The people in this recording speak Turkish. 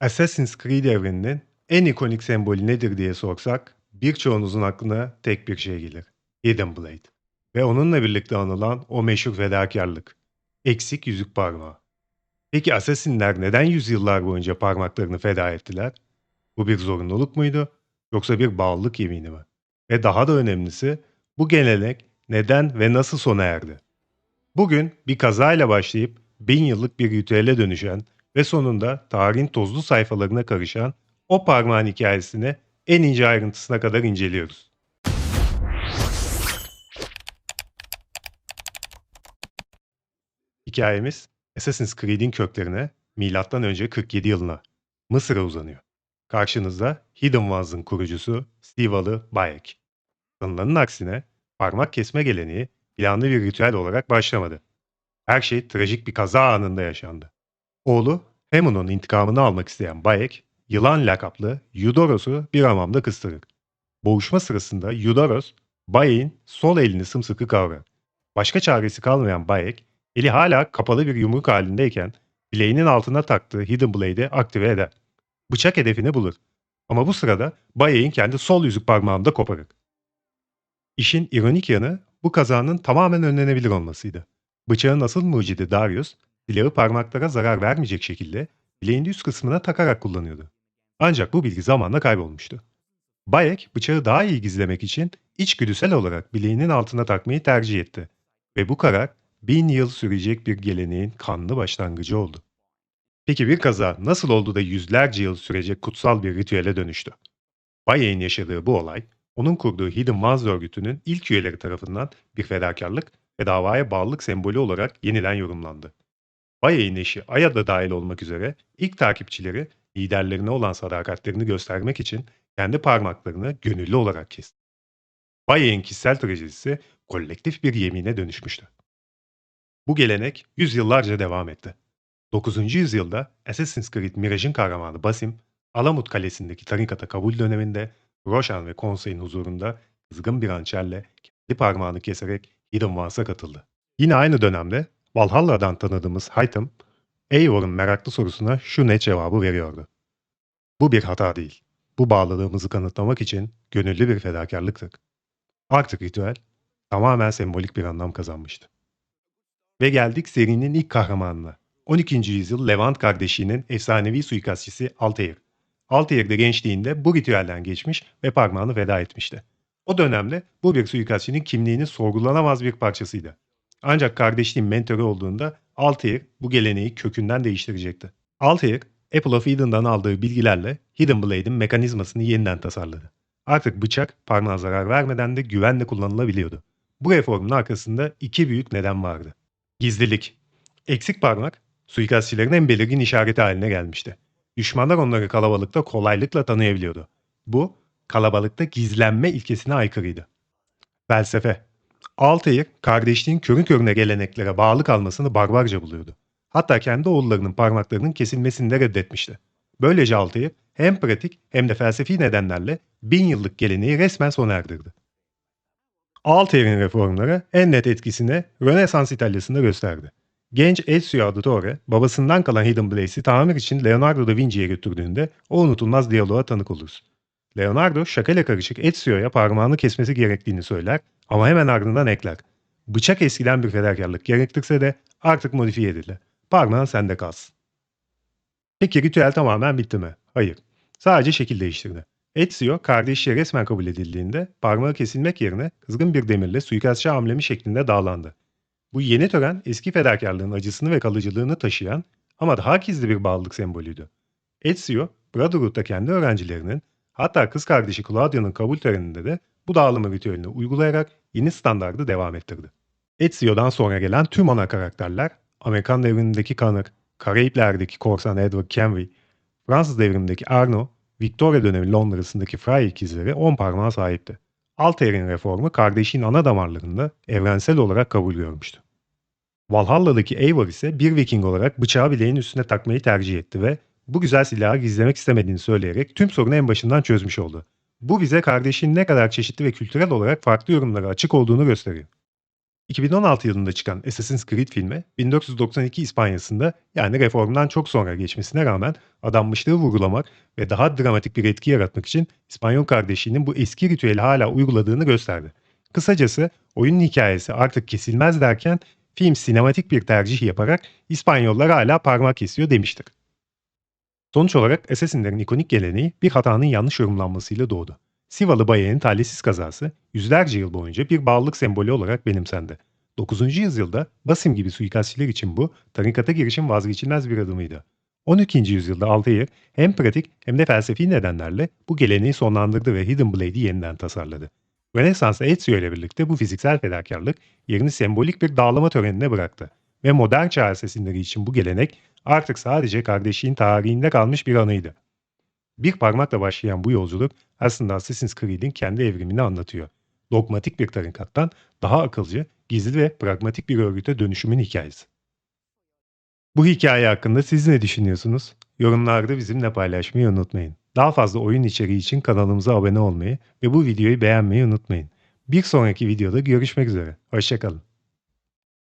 Assassin's Creed evreninin en ikonik sembolü nedir diye sorsak, birçoğunuzun aklına tek bir şey gelir. Hidden Blade. Ve onunla birlikte anılan o meşhur fedakarlık. Eksik yüzük parmağı. Peki Assassin'ler neden yüzyıllar boyunca parmaklarını feda ettiler? Bu bir zorunluluk muydu? Yoksa bir bağlılık yemini mi? Ve daha da önemlisi, bu gelenek neden ve nasıl sona erdi? Bugün bir kazayla başlayıp bin yıllık bir ritüele dönüşen ve sonunda tarihin tozlu sayfalarına karışan o parmağın hikayesini en ince ayrıntısına kadar inceliyoruz. Hikayemiz Assassin's Creed'in köklerine önce 47 yılına Mısır'a uzanıyor. Karşınızda Hidden Ones'ın kurucusu Stivalı Bayek. Sanılanın aksine parmak kesme geleneği planlı bir ritüel olarak başlamadı. Her şey trajik bir kaza anında yaşandı. Oğlu Hemun'un intikamını almak isteyen Bayek, yılan lakaplı Eudoros'u bir hamamda kıstırır. Boğuşma sırasında Eudoros, Bayek'in sol elini sımsıkı kavrar. Başka çaresi kalmayan Bayek, eli hala kapalı bir yumruk halindeyken bileğinin altına taktığı Hidden Blade'i aktive eder. Bıçak hedefini bulur. Ama bu sırada Bayek'in kendi sol yüzük parmağında koparır. İşin ironik yanı bu kazanın tamamen önlenebilir olmasıydı. Bıçağın asıl mucidi Darius, silahı parmaklara zarar vermeyecek şekilde bileğin üst kısmına takarak kullanıyordu. Ancak bu bilgi zamanla kaybolmuştu. Bayek bıçağı daha iyi gizlemek için içgüdüsel olarak bileğinin altına takmayı tercih etti. Ve bu karar bin yıl sürecek bir geleneğin kanlı başlangıcı oldu. Peki bir kaza nasıl oldu da yüzlerce yıl sürecek kutsal bir ritüele dönüştü? Bayek'in yaşadığı bu olay, onun kurduğu Hidden Ones örgütünün ilk üyeleri tarafından bir fedakarlık ve davaya bağlılık sembolü olarak yeniden yorumlandı. Bayek'in eşi Aya da dahil olmak üzere ilk takipçileri liderlerine olan sadakatlerini göstermek için kendi parmaklarını gönüllü olarak kesti. Bayek'in kişisel trajedisi kolektif bir yemine dönüşmüştü. Bu gelenek yüzyıllarca devam etti. 9. yüzyılda Assassin's Creed Mirage'in kahramanı Basim, Alamut Kalesi'ndeki tarikata kabul döneminde Roshan ve konseyin huzurunda kızgın bir hançerle kendi parmağını keserek Hidden Ones'a katıldı. Yine aynı dönemde Valhalla'dan tanıdığımız Hytham, Eivor'un meraklı sorusuna şu net cevabı veriyordu. Bu bir hata değil. Bu bağlılığımızı kanıtlamak için gönüllü bir fedakarlıktır. Artık ritüel tamamen sembolik bir anlam kazanmıştı. Ve geldik serinin ilk kahramanına. 12. yüzyıl Levant kardeşinin efsanevi suikastçisi Altair. Altair de gençliğinde bu ritüelden geçmiş ve parmağını feda etmişti. O dönemde bu bir suikastçının kimliğinin sorgulanamaz bir parçasıydı. Ancak kardeşliğin mentörü olduğunda Altair bu geleneği kökünden değiştirecekti. Altair, Apple of Eden'dan aldığı bilgilerle Hidden Blade'in mekanizmasını yeniden tasarladı. Artık bıçak parmağa zarar vermeden de güvenle kullanılabiliyordu. Bu reformun arkasında iki büyük neden vardı. Gizlilik. Eksik parmak, suikastçilerin en belirgin işareti haline gelmişti. Düşmanlar onları kalabalıkta kolaylıkla tanıyabiliyordu. Bu, kalabalıkta gizlenme ilkesine aykırıydı. Felsefe. Altair, kardeşliğin körü körüne geleneklere bağlı kalmasını barbarca buluyordu. Hatta kendi oğullarının parmaklarının kesilmesini de reddetmişti. Böylece Altair hem pratik hem de felsefi nedenlerle bin yıllık geleneği resmen sona erdirdi. Altair'in reformları en net etkisini Rönesans İtalya'sında gösterdi. Genç Ezio Auditore, babasından kalan Hidden Blade'i tamir için Leonardo da Vinci'ye götürdüğünde o unutulmaz diyaloğa tanık oluruz. Leonardo şakayla karışık Ezio'ya parmağını kesmesi gerektiğini söyler ama hemen ardından ekler. Bıçak eskiden bir fedakarlık gerektirse de artık modifiye edildi. Parmağın sende kalsın. Peki ritüel tamamen bitti mi? Hayır. Sadece şekil değiştirdi. Ezio kardeşliğe resmen kabul edildiğinde parmağı kesilmek yerine kızgın bir demirle suikastçı hamlemi şeklinde dağlandı. Bu yeni tören eski fedakarlığın acısını ve kalıcılığını taşıyan ama daha gizli bir bağlılık sembolüydü. Ezio, Brotherhood'da kendi öğrencilerinin hatta kız kardeşi Claudia'nın kabul töreninde de bu dağılımı ritüelini uygulayarak yeni standardı devam ettirdi. Ezio'dan sonra gelen tüm ana karakterler Amerikan devrimindeki Connor, Karayipler'deki korsan Edward Kenway, Fransız devrimindeki Arno, Victoria dönemi Londra'sındaki Frey ikizleri 10 parmağa sahipti. Altair'in reformu kardeşin ana damarlarında evrensel olarak kabul görmüştü. Valhalla'daki Eivor ise bir Viking olarak bıçağı bileğin üstüne takmayı tercih etti ve bu güzel silahı gizlemek istemediğini söyleyerek tüm sorunu en başından çözmüş oldu. Bu bize kardeşin ne kadar çeşitli ve kültürel olarak farklı yorumlara açık olduğunu gösteriyor. 2016 yılında çıkan Assassin's Creed filmi 1492 İspanya'sında yani reformdan çok sonra geçmesine rağmen adanmışlığı vurgulamak ve daha dramatik bir etki yaratmak için İspanyol kardeşliğinin bu eski ritüeli hala uyguladığını gösterdi. Kısacası oyunun hikayesi artık kesilmez derken film sinematik bir tercih yaparak İspanyollar hala parmak kesiyor demiştir. Sonuç olarak Assassin'lerin ikonik geleneği bir hatanın yanlış yorumlanmasıyla doğdu. Sivalı Bayek'in talihsiz kazası yüzlerce yıl boyunca bir bağlılık sembolü olarak benimsendi. 9. yüzyılda Basim gibi suikastçiler için bu tarikata girişin vazgeçilmez bir adımıydı. 12. yüzyılda Altair hem pratik hem de felsefi nedenlerle bu geleneği sonlandırdı ve Hidden Blade'i yeniden tasarladı. Rönesans Ezio ile birlikte bu fiziksel fedakarlık yerini sembolik bir dağlama törenine bıraktı ve modern çağ assassinleri için bu gelenek artık sadece kardeşliğin tarihinde kalmış bir anıydı. Bir parmakla başlayan bu yolculuk aslında Assassin's Creed'in kendi evrimini anlatıyor. Dogmatik bir tarikattan daha akılcı, gizli ve pragmatik bir örgüte dönüşümün hikayesi. Bu hikaye hakkında siz ne düşünüyorsunuz? Yorumlarda bizimle paylaşmayı unutmayın. Daha fazla oyun içeriği için kanalımıza abone olmayı ve bu videoyu beğenmeyi unutmayın. Bir sonraki videoda görüşmek üzere. Hoşçakalın.